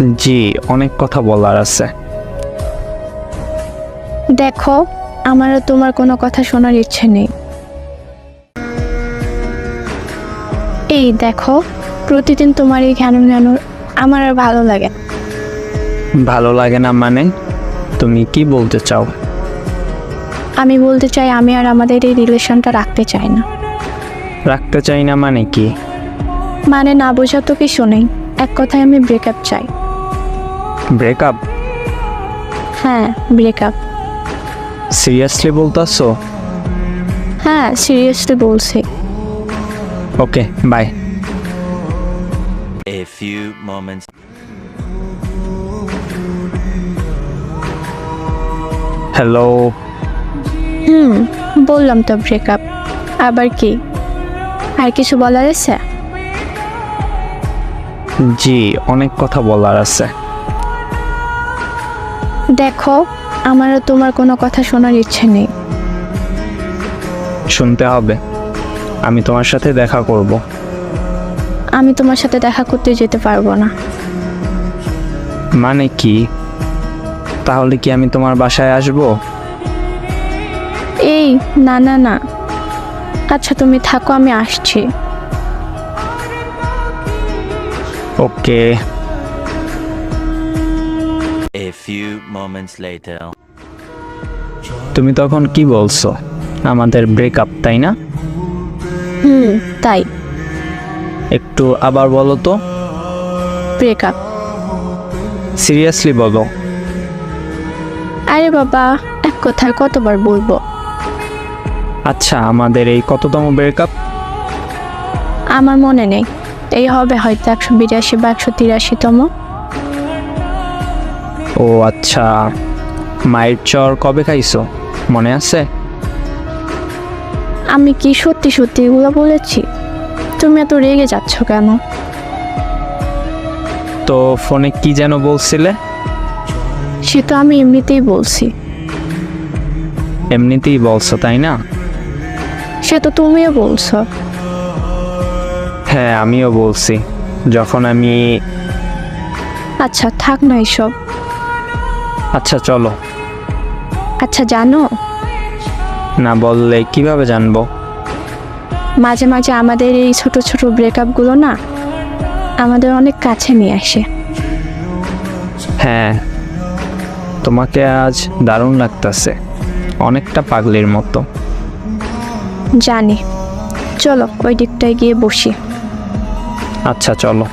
জি অনেক কথা বলার আছে। দেখো আমারও তোমার কোনো কথা শোনার ইচ্ছে নেই। এই দেখো প্রতিদিন তোমার এই ঘ্যানো ঘ্যানো আমার আর ভালো লাগে না। ভালো লাগে না মানে? তুমি কি বলতে চাও? আমি বলতে চাই আমি আর আমাদের এই রিলেশনটা রাখতে চাই না। রাখতে চাই না মানে কি? মানে না বোঝা তো কিছু নেই। এক কথায় আমি ব্রেকআপ চাই। ব্রেকআপ? হ্যাঁ ব্রেকআপ। সিরিয়াসলি বলতেছো? হ্যাঁ সিরিয়াসলি বলছি। Okay bye. A few moments. Hello হুম বললাম তো ব্রেকআপ। আবার কি? আর কিছু বলার আছে? জি অনেক কথা বলার আছে। দেখো আমারও তোমার কোনো কথা শোনার ইচ্ছে নেই। শুনতে হবে। আমি তোমার সাথে দেখা করব। আমি তোমার সাথে দেখা করতে যেতে পারব না। মানে কি? তাহলে কি আমি তোমার বাসায় আসব? এই না না না। আচ্ছা তুমি থাকো আমি আসছি। ওকে। A few moments later. তুমি তখন কি বলছো? আমাদের ব্রেকআপ তাই না? হুম তাই। একটু আবার বলো তো। ব্রেকআপ সিরিয়াসলি বলো। আরে বাবা এক কথায় কতবার বলব? আচ্ছা আমাদের এই কততম ব্রেকআপ আমার মনে নেই। এই হবে হয়তো একশো বিরাশি বা একশো তিরাশিতম। ও আচ্ছা মায়ের চর কবে খাইছো? মনে আছে? আমি কি সত্যি সত্যি এগুলো বলেছি? তুমি এত রেগে যাচ্ছ কেন? তো ফোনে কি যেন বলছিলে? সে তো আমি এমনিতেই বলছি। এমনিতেই বলছো তাই না? সে তো তুমিও বলছো। হ্যাঁ আমিও বলছি। যখন আমি আচ্ছা থাক না এসব। আচ্ছা চলো। আচ্ছা জানো? না বললে কীভাবে জানব? মাঝে মাঝে আমাদের এই ছোট ছোট ব্রেকআপগুলো না আমাদের অনেক কাছে নিয়ে আসে। হ্যাঁ তোমাকে আজ দারুণ লাগতাছে। অনেকটা পাগলির মতো। জানি। চলো ওই দিকটায় গিয়ে বসি। আচ্ছা চলো।